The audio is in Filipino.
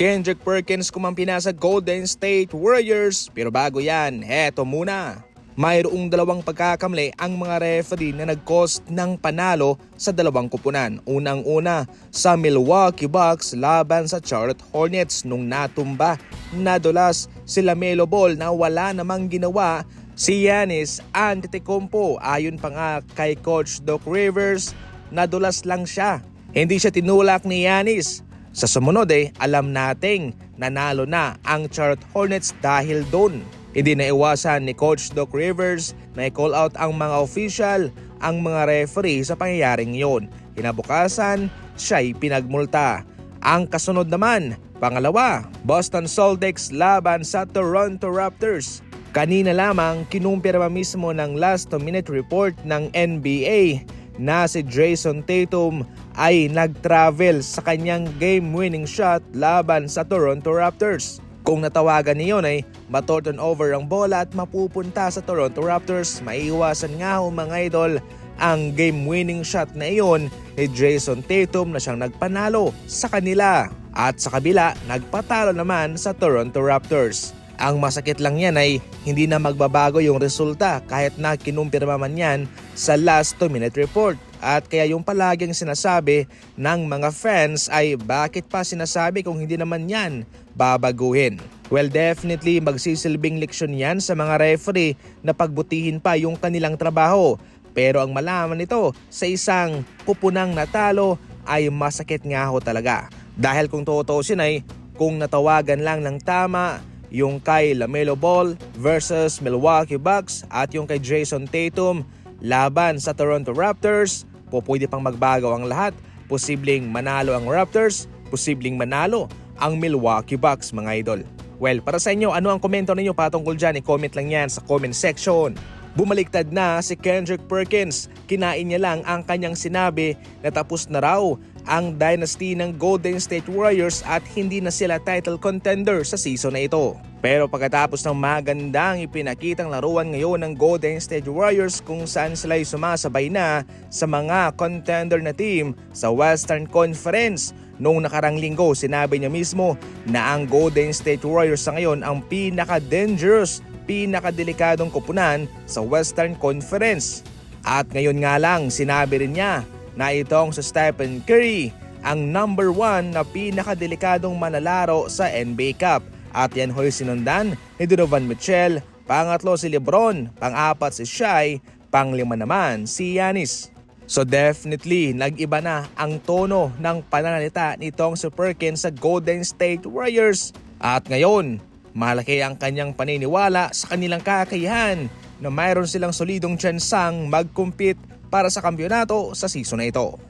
Kendrick Perkins kumampina sa Golden State Warriors. Pero bago yan, heto muna. Mayroong dalawang pagkakamali ang mga referee na nag-cost ng panalo sa dalawang kupunan. Unang-una sa Milwaukee Bucks laban sa Charlotte Hornets nung natumba. Nadulas sila Melo Ball na wala namang ginawa si Giannis Antetokounmpo. Ayon pa nga kay Coach Doc Rivers, nadulas lang siya. Hindi siya tinulak ni Giannis. Sa sumunod eh, alam nating nanalo na ang Charlotte Hornets dahil doon. Hindi na iwasan ni Coach Doc Rivers na i-call out ang mga official, ang mga referee sa pangyayaring iyon. Kinabukasan, siya'y pinagmulta. Ang kasunod naman, pangalawa, Boston Celtics laban sa Toronto Raptors. Kanina lamang kinumpirma mismo ng last minute report ng NBA na si Jason Tatum ay nag-travel sa kanyang game-winning shot laban sa Toronto Raptors. Kung natawagan niyon ay matorton over ang bola at mapupunta sa Toronto Raptors, maiiwasan nga ho mga idol ang game-winning shot na iyon ni Jason Tatum na siyang nagpanalo sa kanila. At sa kabila, nagpatalo naman sa Toronto Raptors. Ang masakit lang yan ay hindi na magbabago yung resulta kahit na kinumpirma man yan sa last 2 minute report. At kaya yung palaging sinasabi ng mga fans ay bakit pa sinasabi kung hindi naman yan babaguhin. Well definitely magsisilbing leksyon yan sa mga referee na pagbutihin pa yung kanilang trabaho. Pero ang malaman nito sa isang kupunang natalo ay masakit nga ho talaga. Dahil kung tutusin ay kung natawagan lang ng tama yung kay Lamelo Ball versus Milwaukee Bucks at yung kay Jason Tatum laban sa Toronto Raptors, po pwede pang magbago ang lahat. Posibleng manalo ang Raptors, posibleng manalo ang Milwaukee Bucks mga idol. Well, para sa inyo, ano ang komento ninyo patungkol dyan? I-comment lang yan sa comment section. Bumaliktad na si Kendrick Perkins. Kinain niya lang ang kanyang sinabi na tapos na raw ang dynasty ng Golden State Warriors at hindi na sila title contender sa season na ito. Pero pagkatapos ng magandang ipinakitang laruan ngayon ng Golden State Warriors kung saan sila ay sumasabay na sa mga contender na team sa Western Conference, Noong nakarang linggo, sinabi niya mismo na ang Golden State Warriors sa ngayon ang pinaka-dangerous, pinaka-delikadong kupunan sa Western Conference. At ngayon nga lang, sinabi rin niya na itong sa Stephen Curry ang number one na pinaka-delikadong manlalaro sa NBA Cup. At yan ho'y sinundan ni Donovan Mitchell, pangatlo si Lebron, pang-apat si Shai, panglima naman si Giannis. So definitely, nag-iba na ang tono ng pananalita nitong si Perkins sa Golden State Warriors. At ngayon, malaki ang kanyang paniniwala sa kanilang kakayahan na mayroon silang solidong tsansang mag-compete para sa kampiyonato sa season na ito.